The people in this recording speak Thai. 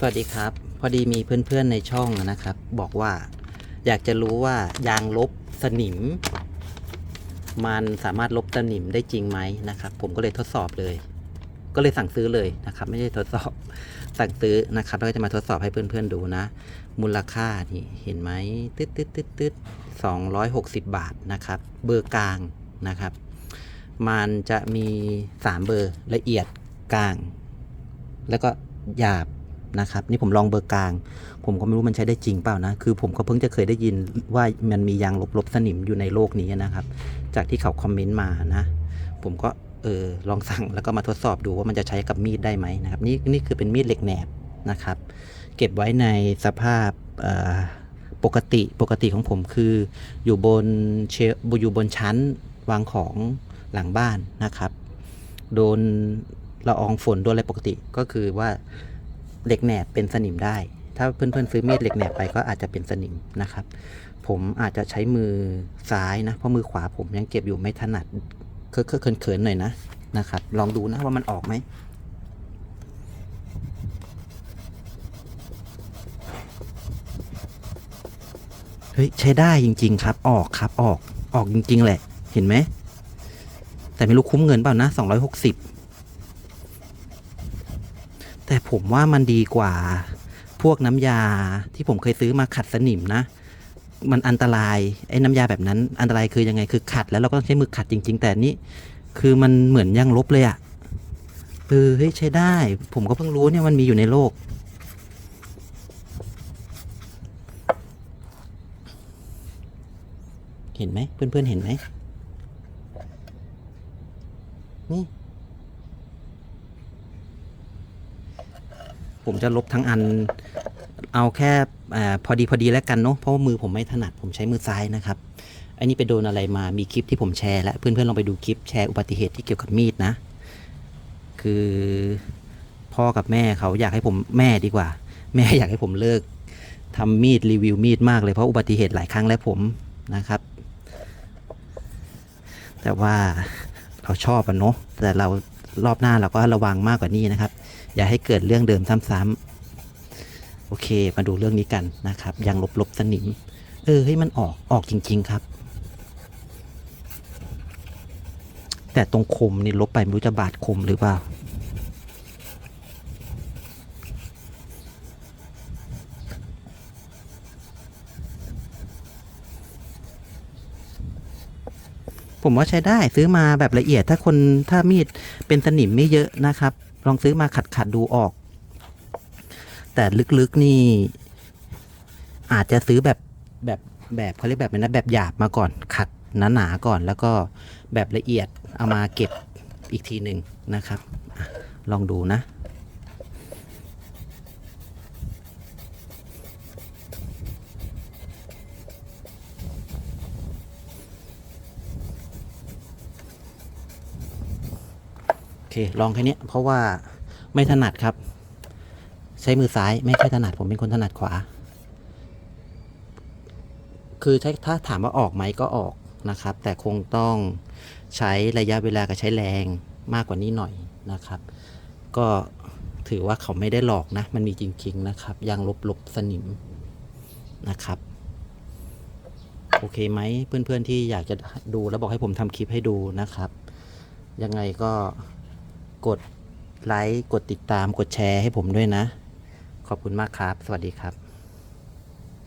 สวัสดีครับ พอดีมีเพื่อนๆในช่องนะครับ บอกว่าอยากจะรู้ว่ายางลบสนิม มันสามารถลบสนิมได้จริงไหมนะครับ ผมก็เลยทดสอบเลย ก็เลยสั่งซื้อเลยนะครับ ไม่ได้ทดสอบสั่งซื้อนะครับแล้วก็จะมาทดสอบให้เพื่อนๆดูนะ มูลค่านี่เห็นไหมตึ๊ดตึ๊ดตึ๊ดตึ๊ดสองร้อยหกสิบบาทนะครับ เบอร์กลางนะครับ มันจะมีสามเบอร์ละเอียดกลาง แล้วก็หยาบ นะครับนี่ผมลองเบอร์กลาง ผมก็ไม่รู้มันใช้ได้จริงเปล่านะ คือผมก็เพิ่งจะเคยได้ยินว่ามันมียางลบลบสนิมอยู่ในโลกนี้นะครับ จากที่เขาคอมเมนต์มานะ ผมก็เออลองสั่งแล้วก็มาทดสอบดูว่ามันจะใช้กับมีดได้ไหมนะครับ นี่นี่คือเป็นมีดเหล็กแหนบนะครับ เก็บไว้ในสภาพปกติปกติของผมคืออยู่บนเชอยู่บนชั้นวางของหลังบ้านนะครับ โดนละอองฝนโดนอะไรปกติก็คือว่า เหล็กแหนบเป็นสนิมได้ ถ้าเพื่อนๆซื้อมีดเหล็กแหนบไปก็อาจจะเป็นสนิมนะครับ ผมอาจจะใช้มือซ้ายนะ เพราะมือขวาผมยังเก็บอยู่ไม่ถนัดเคอะเคอเขินๆหน่อยนะนะครับ ลองดูนะว่ามันออกไหมเฮ้ยใช้ได้จริง ๆ ครับ ออกครับออกออกจริง ๆ แหละ เห็นไหมแต่ไม่รู้คุ้มเงินเปล่านะสองร้อยหกสิบ แต่ผมว่ามันดีกว่าพวกน้ำยาที่ผมเคยซื้อมาขัดสนิมนะ มันอันตรายไอ้น้ำยาแบบนั้น อันตรายคือยังไงคือขัดแล้วเราก็ต้องใช้มือขัดจริง ๆ แต่นี่คือมันเหมือนยังลบเลยอะเออเฮ้ยใช้ได้ ผมก็เพิ่งรู้เนี่ยมันมีอยู่ในโลก เห็นไหมเพื่อนๆเห็นไหมนี่ ผมจะลบทั้งอัน เอาแค่อพอดีพอดีแล้วกันเนาะเพราะว่ามือผมไม่ถนัดผมใช้มือซ้ายนะครับอันนี้ไปโดนอะไรมามีคลิปที่ผมแชร์แล้วเพื่อนๆลองไปดูคลิปแชร์อุบัติเหตุที่เกี่ยวกับมีดนะ คือพ่อกับแม่เขาอยากให้ผมแม่ดีกว่า แม่อยากให้ผมเลิกทำมีดรีวิวมีดมากเลยเพราะอุบัติเหตุหลายครั้งแล้วผมนะครับ แต่ว่าเราชอบอะเนาะแต่เรารอบหน้าเราก็ระวังมากกว่านี้นะครับ อย่าให้เกิดเรื่องเดิมซ้ำๆโอเค มาดูเรื่องนี้กันนะครับยางลบๆสนิม เออให้มันออกออกจริง ๆครับ แต่ตรงคมนี่ลบไปไม่รู้จะบาดคมหรือเปล่าผมว่าใช้ได้ซื้อมาแบบละเอียดถ้าคนถ้ามีดเป็นสนิมไม่เยอะนะครับ ลองซื้อมาขัดขัดดูออก แต่ลึกๆนี่ อาจจะซื้อแบบแบบแบบเขาเรียกแบบนั้นนะแบบหยาบมาก่อน ขัดหนาๆก่อน แล้วก็แบบละเอียดเอามาเก็บอีกทีหนึ่งนะครับ ลองดูนะ โอเค ลองแค่นี้เพราะว่าไม่ถนัดครับ ใช้มือซ้ายไม่ค่อยถนัดผมเป็นคนถนัดขวา คือถ้าถามว่าออกไหมก็ออกนะครับ แต่คงต้องใช้ระยะเวลากับใช้แรงมากกว่านี้หน่อยนะครับ ก็ถือว่าเขาไม่ได้หลอกนะ มันมีจริง ๆ นะครับยางลบลบสนิมนะครับ โอเคไหมเพื่อนๆที่อยากจะดูแล้วบอกให้ผมทำคลิปให้ดูนะครับ ยังไงก็ กดไลค์ กดติดตาม กดแชร์ให้ผมด้วยนะ ขอบคุณมากครับ สวัสดีครับ